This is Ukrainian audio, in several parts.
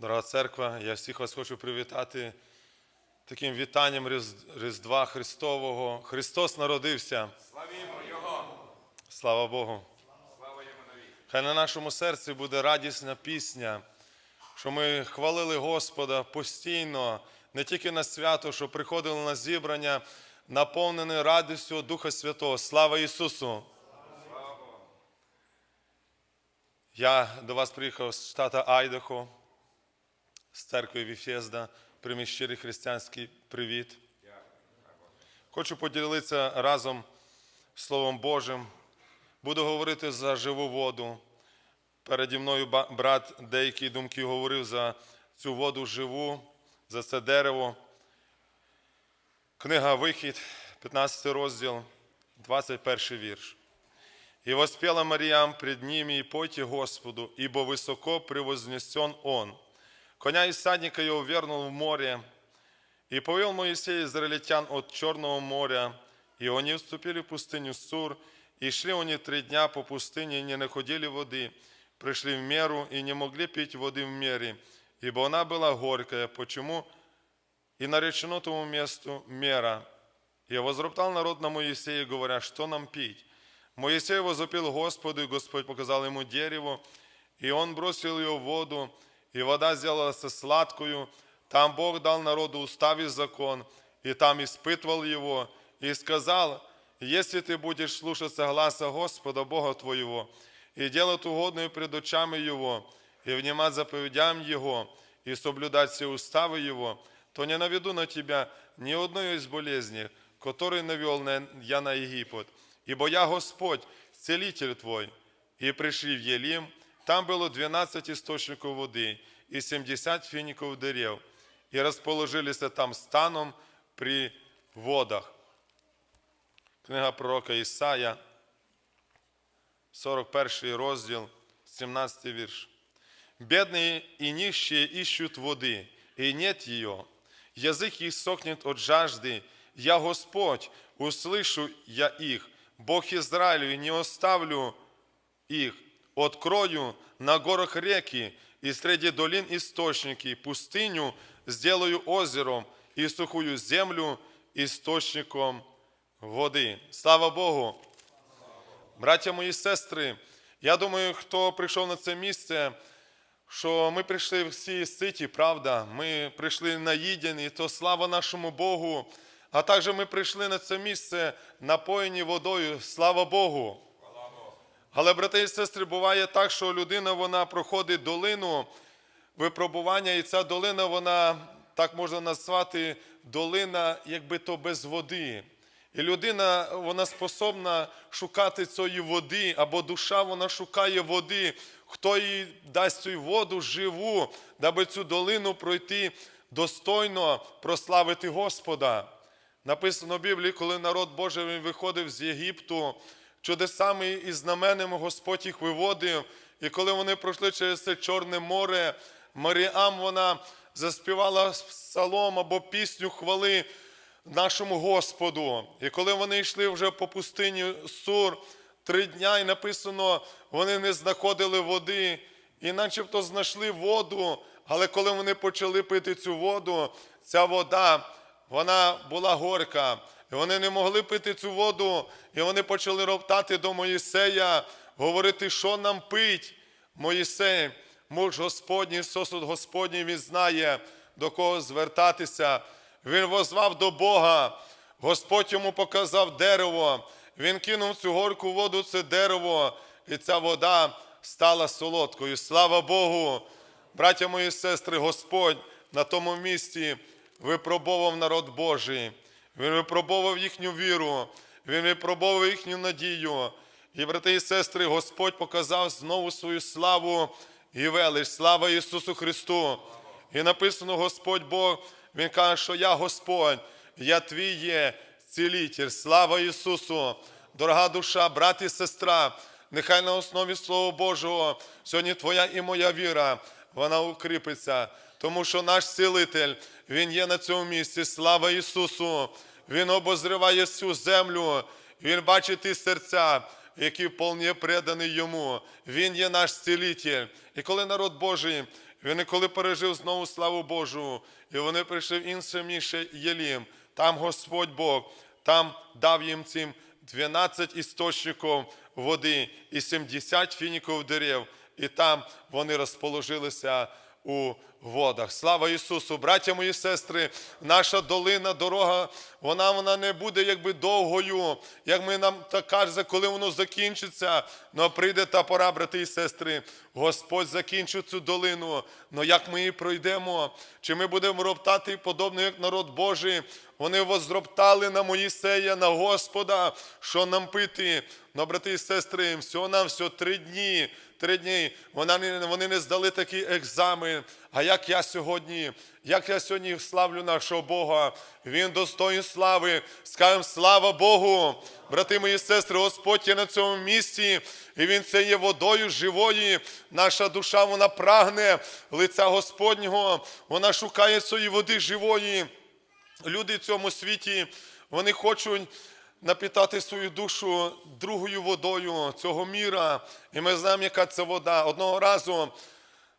Дорога церква, я всіх вас хочу привітати таким вітанням Різдва Христового. Христос народився. Славімо Його! Слава Богу! Слава Йому! Хай на нашому серці буде радісна пісня, що ми хвалили Господа постійно, не тільки на свято, що приходили на зібрання, наповнені радістю Духа Святого. Слава Ісусу! Я до вас приїхав з штата Айдахо, з церкви Віфєзда. Прийміть щирий християнський привіт. Хочу поділитися разом Словом Божим. Буду говорити за живу воду. Переді мною брат деякі думки говорив за цю воду живу, за це дерево. Книга Вихід, 15 розділ, 21 вірш. «И воспела Мариям пред ними, и пойте Господу, ибо высоко превознесен Он. Коня и садника его вернул в море, и повел Моисей израильтян от Черного моря, и они вступили в пустыню Сур, и шли они три дня по пустыне, и не находили воды. Пришли в меру, и не могли пить воды в мере, ибо она была горькая. Почему? И наречено тому месту мера. И возроптал народ на Моисея, говоря, что нам пить? Моисей возопил Господу, и Господь показал ему дерево, и он бросил ее в воду, и вода сделалась сладкою. Там Бог дал народу устав и закон, и там испытывал его, и сказал, если ты будешь слушаться гласа Господа, Бога твоего, и делать угодное пред очами Его, и внимать заповедям Его, и соблюдать все уставы Его, то не наведу на тебя ни одной из болезней, которые навел на- я на Египет. Ибо я Господь, целитель твой. И пришли в Елим, там было 12 источников воды и 70 фиников дерев, и расположились там станом при водах. Книга пророка Ісая, 41 розділ, 17 вірш. Бедные и нищие ищут воды, и нет ее. Язык их сохнет от жажды. Я Господь, услышу я их. Бог Израилю, и не оставлю их. Открою на горах реки, и среди долин источники, пустыню сделаю озером, и сухую землю источником води. Слава Богу! Браття мої сестри, я думаю, хто прийшов на це місце, що ми прийшли всі ситі, правда, ми прийшли наїдені, то слава нашому Богу. А також ми прийшли на це місце напоєні водою, слава Богу. Але, брати і сестри, буває так, що людина вона проходить долину випробування, і ця долина, вона так можна назвати, долина, якби то без води. І людина вона способна шукати цієї води, або душа вона шукає води. Хто їй дасть цю воду живу, даби цю долину пройти достойно прославити Господа. Написано в Біблії, коли народ Божий виходив з Єгипту, чудесами і знаменами Господь їх виводив. І коли вони пройшли через це Чорне море, Маріам вона заспівала псалом або пісню хвали нашому Господу. І коли вони йшли вже по пустині Сур, три дня, і написано, вони не знаходили води, і начебто знайшли воду, але коли вони почали пити цю воду, ця вода, вона була горька. І вони не могли пити цю воду, і вони почали роптати до Моїсея, говорити, що нам пить. Моїсей, муж Господній, сосуд Господній, він знає, до кого звертатися. Він возвав до Бога. Господь йому показав дерево. Він кинув цю горку воду, це дерево, і ця вода стала солодкою. Слава Богу! Браття мої сестри, Господь на тому місці випробовував народ Божий. Він випробовував їхню віру, він випробовував їхню надію. І, брати і сестри, Господь показав знову свою славу і велич. Слава Ісусу Христу! І написано Господь Бог, Він каже, що я Господь, я твій є цілитель. Слава Ісусу! Дорога душа, брат і сестра, нехай на основі Слова Божого сьогодні твоя і моя віра, вона укріпиться, тому що наш цілитель, Він є на цьому місці. Слава Ісусу! Він обозриває всю землю, Він бачить ті серця, які вполне предані Йому. Він є наш цілитель. І коли народ Божий Він коли пережив знову славу Божу, і вони прийшли в інше місце Єлім, там Господь Бог, там дав їм цим 12 істочників води і 70 фініків дерев, і там вони розположилися у водах. Слава Ісусу! Браття мої сестри, наша долина, дорога, вона, вона не буде якби довгою, як ми нам так кажеться, коли воно закінчиться. Но прийде та пора, брати і сестри. Господь закінчить цю долину. але як ми її пройдемо? Чи ми будемо роптати подобно, як народ Божий? Вони возроптали на Моїсея, на Господа, що нам пити. Но, брати і сестри, всього нам все три дні. Три дні вони не здали такий екзамен. А як я сьогодні, як я сьогодні славлю нашого Бога, Він достоїн слави. Скажемо слава Богу. Брати мої сестри, Господь є на цьому місці, і Він це є водою живої. Наша душа вона прагне лиця Господнього, вона шукає цієї води живої. Люди в цьому світі вони хочуть напітати свою душу другою водою цього міра. І ми знаємо, яка це вода. Одного разу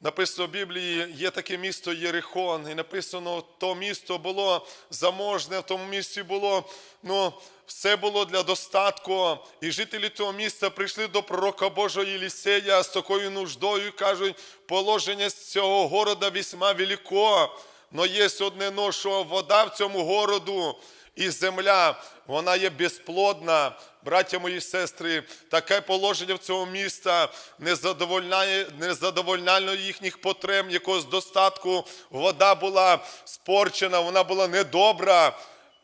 написано в Біблії, є таке місто Єрихон, і написано, то місто було заможне, в тому місці було, ну, все було для достатку. І жителі того міста прийшли до пророка Божого Єлісея з такою нуждою кажуть, положення з цього города весьма велико. Но є одне, но, що вода в цьому городу і земля, вона є безплодна. Браття мої сестри, таке положення в цього міста не задовольняє, не задовольняє їхніх потреб, якогось достатку. Вода була спорчена, вона була недобра.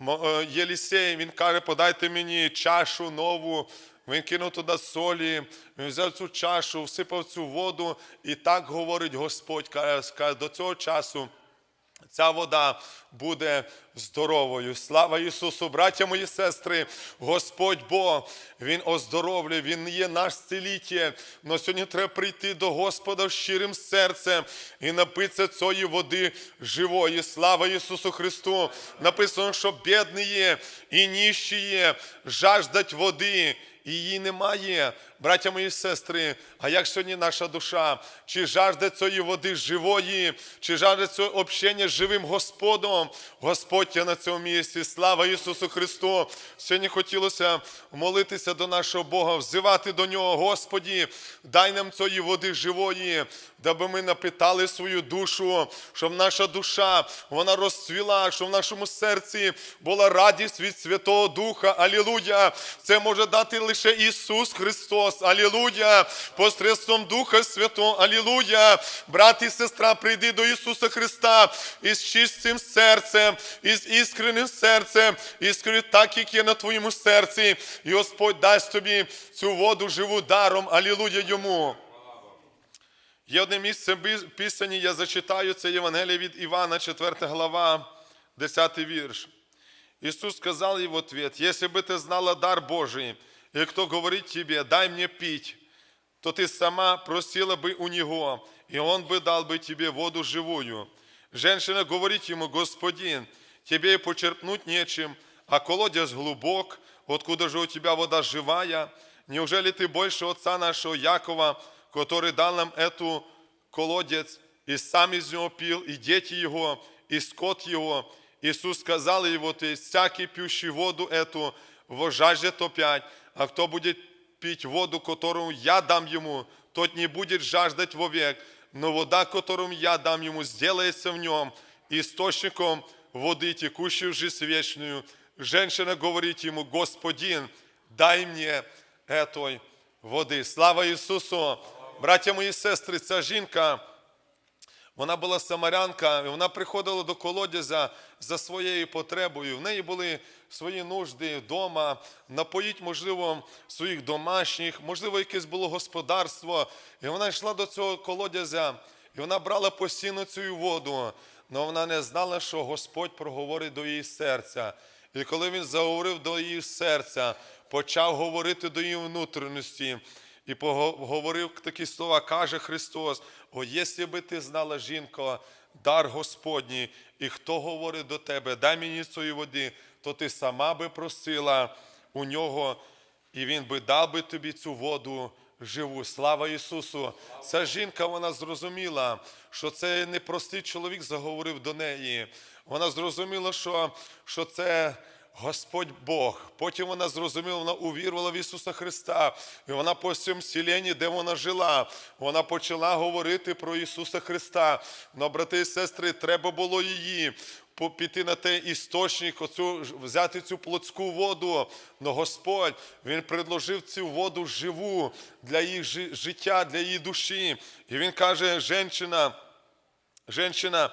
Е, Єлісей, він каже, подайте мені чашу нову. Він кинув туди солі, він взяв цю чашу, всипав цю воду, і так говорить Господь, каже, до цього часу ця вода буде здоровою. Слава Ісусу, браття мої сестри, Господь Бог, Він оздоровлює, Він є наш цілітель. Но сьогодні треба прийти до Господа щирим серцем і напитися цієї води живої. Слава Ісусу Христу! Написано, що бідні є і ніщі є, жаждать води. І її немає, браття мої сестри. А як сьогодні наша душа? Чи жажде цієї води живої, чи жажде цього общення з живим Господом? Господь є на цьому місці. Слава Ісусу Христу! Сьогодні хотілося молитися до нашого Бога, взивати до Нього, Господі, дай нам цієї води живої, даби ми напитали свою душу, щоб наша душа вона розцвіла, щоб в нашому серці була радість від Святого Духа. Алілуя! Це може дати лише Ісус Христос. Алілуя! Посредством Духа Святого. Алілуя! Брат і сестра, прийди до Ісуса Христа із чистим серцем, із іскренним серцем, іскренним так, як є на твоєму серці. І Господь дасть тобі цю воду живу даром. Алілуя йому. Є одне місце в Писані, я зачитаю це Євангеліє від Івана, 4 глава, 10 вірш. Иисус сказал ей в ответ, если бы ты знала дар Божий, и кто говорит тебе, дай мне пить, то ты сама просила бы у Него, и Он бы дал бы тебе воду живую. Женщина говорит ему, Господин, тебе и почерпнуть нечем, а колодец глубок, откуда же у тебя вода живая? Неужели ты больше отца нашего Якова, который дал нам эту колодец, и сам из него пил, и дети его, и скот его? Иисус сказал его, ты всякий пьющий воду эту, вожаждет опять, а кто будет пить воду, которую я дам ему, тот не будет жаждать вовек, но вода, которую я дам ему, сделается в нем источником воды, текущей в жизнь вечную. Женщина говорит ему, Господин, дай мне этой води. Слава Ісусу! Браття мої сестри, ця жінка, вона була самарянка, і вона приходила до колодязя за своєю потребою. В неї були свої нужди вдома, напоїть, можливо, своїх домашніх, можливо, якесь було господарство. І вона йшла до цього колодязя, і вона брала постійно цю воду. Але вона не знала, що Господь проговорить до її серця. І коли він заговорив до її серця, почав говорити до її внутрішності. І поговорив такі слова, каже Христос: О, якщо би ти знала, жінко, дар Господній, і хто говорить до тебе, дай мені цієї води, то ти сама би просила у нього, і він би дав би тобі цю воду живу. Слава Ісусу! Ця жінка вона зрозуміла, що це не простий чоловік заговорив до неї. Вона зрозуміла, що, що це Господь Бог. Потім вона зрозуміла, вона увірувала в Ісуса Христа. І вона по всьому селенні, де вона жила, вона почала говорити про Ісуса Христа. Но, брати і сестри, треба було її піти на той істочник, оцю, взяти цю плотську воду. Но Господь Він предложив цю воду живу для її життя, для її душі. І Він каже, жінка, жінка,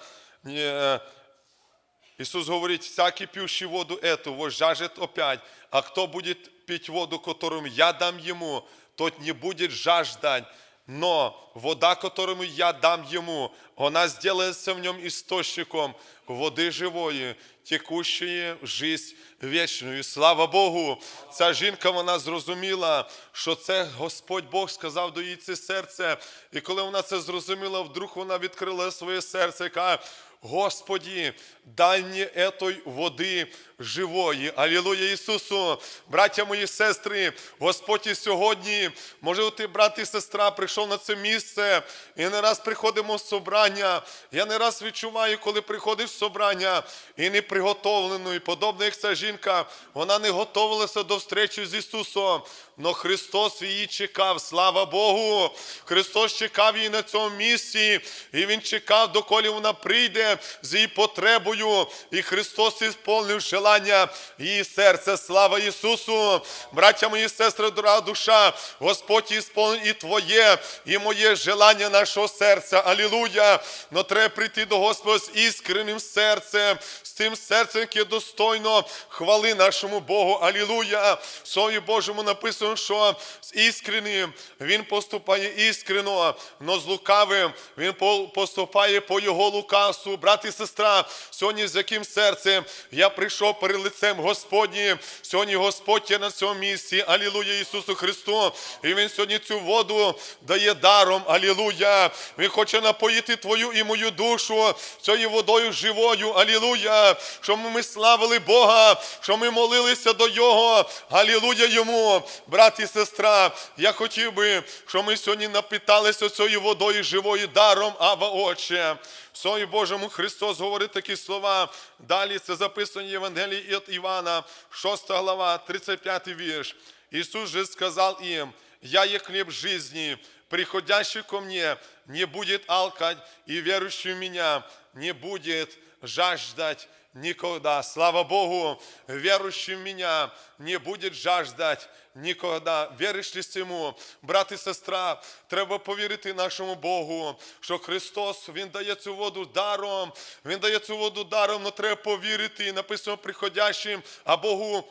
Иисус говорит, всякий пьющий воду эту возжажет опять, а кто будет пить воду, которую я дам ему, тот не будет жаждать. Но вода, которую я дам ему, она сделается в нем источником води живої, текущої в жизнь вічну. І слава Богу, ця жінка вона зрозуміла, що це Господь Бог сказав до її це серце. І коли вона це зрозуміла, вдруг вона відкрила своє серце і каже, Господи, дай мені этой води живої. Алілуя Ісусу. Браття мої сестри, Господь і сьогодні, може ти, брат і сестра, прийшов на це місце, і не раз приходимо в собрання. Я не раз відчуваю, коли приходиш в собрання і не приготовлено, і подобно як ця жінка, вона не готувалася до встречі з Ісусом. Но Христос її чекав, слава Богу. Христос чекав її на цьому місці, і Він чекав, доколи вона прийде з її потребою. І Христос ісполнив желання її серця. Слава Ісусу! Браття мої сестри, дорога душа, Господь ісполнив і твоє, і моє желання нашого серця. Алілуя! Но треба прийти до Господа з іскренним серцем, тим серцем, яке достойно хвали нашому Богу. Алілуя! В Слові Божому написано, що з іскренним Він поступає іскрено, но з лукавим Він поступає по його лукавству. Брат і сестра, сьогодні з яким серцем я прийшов перед лицем Господнім. Сьогодні Господь є на цьому місці. Алілуя Ісусу Христу. І Він сьогодні цю воду дає даром. Алілуя. Він хоче напоїти твою і мою душу цією водою живою. Алілуя. Щоб ми славили Бога, щоб ми молилися до Його. Алілуя йому. Брат і сестра, я хотів би, щоб ми сьогодні напиталися цією водою живою даром, Ава Отче. Слові Божому Христос говорить такі слова. Далі це записано в Євангелії від Івана, 6 глава, 35 вірш. Ісус же сказал им, «Я є хлеб жизни, приходящий ко мне не будет алкать, и верующий в меня не будет жаждать никогда». Слава Богу, верующий в меня не будет жаждать ніколи. Віриш ли цьому, брат і сестра, треба повірити нашому Богу, що Христос Він дає цю воду даром, Він дає цю воду даром, але треба повірити. Написано приходящим, а Богу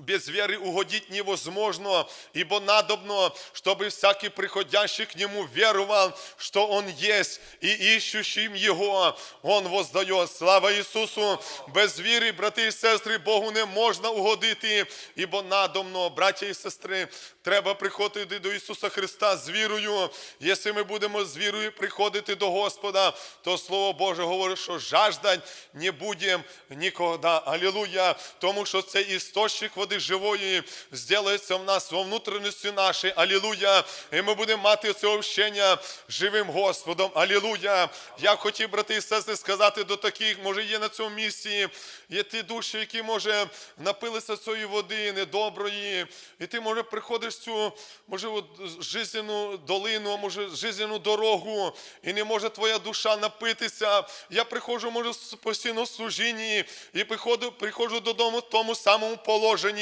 без веры угодить невозможно, ибо надобно, чтобы всякий приходящий к Нему веровал, что Он есть, и ищущим Его Он воздает. Слава Ісусу! Без віри, брати і сестри, Богу не можна угодити, ібо надобно, браття і сестри, треба приходити до Ісуса Христа з вірою. Якщо ми будемо з вірою приходити до Господа, то Слово Боже говорить, що жаждать не будемо ніколи. Алілуя! Тому що цей істочник води живої зробиться в нас во внутрішності нашій. Алілуя! І ми будемо мати це общення живим Господом. Алілуя! Я хотів, брати і сестри, сказати до таких, може, є на цьому місці, є ті душі, які, може, напилися цієї води недоброї, і ти, може, приходиш в цю, може, от, жизненну долину, може, жизненну дорогу, і не може твоя душа напитися. Я приходжу, може, постійно в служінні, і приходжу, приходжу додому в тому самому положенні.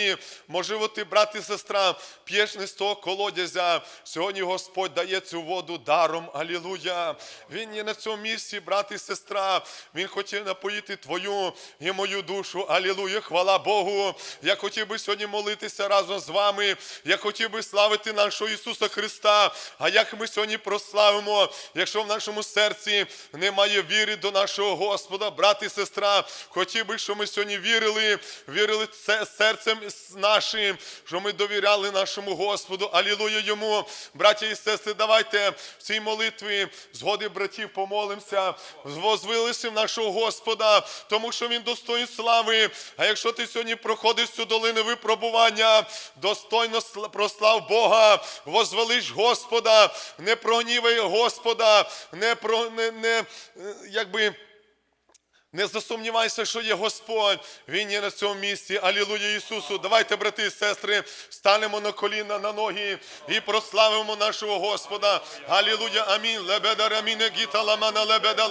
Можливо, ти, брат і сестра, п'єш не з того колодязя. Сьогодні Господь дає цю воду даром. Алілуя. Він є на цьому місці, брат і сестра. Він хотів напоїти твою і мою душу. Алілуя. Хвала Богу. Я хотів би сьогодні молитися разом з вами. Я хотів би славити нашого Ісуса Христа. А як ми сьогодні прославимо, якщо в нашому серці немає віри до нашого Господа, брат і сестра, хотів би, щоб ми сьогодні вірили, вірили це- серцем наші, що ми довіряли нашому Господу. Алілуя йому. Браті і сестри, давайте в цій молитві згоди братів помолимося, возвеличимо нашого Господа, тому що Він достоїн слави. А якщо ти сьогодні проходиш цю долину випробування, достойно прослав Бога, возвелич Господа, не прогнівай Господа, не про не, не е, якби. Не засумнівайся, що є Господь. Він є на цьому місці. Алілуя Ісусу. Давайте, брати і сестри, станемо на коліна, на ноги і прославимо нашого Господа. Алілуя. Амінь. Лебеда раміне гіта ламана лебеда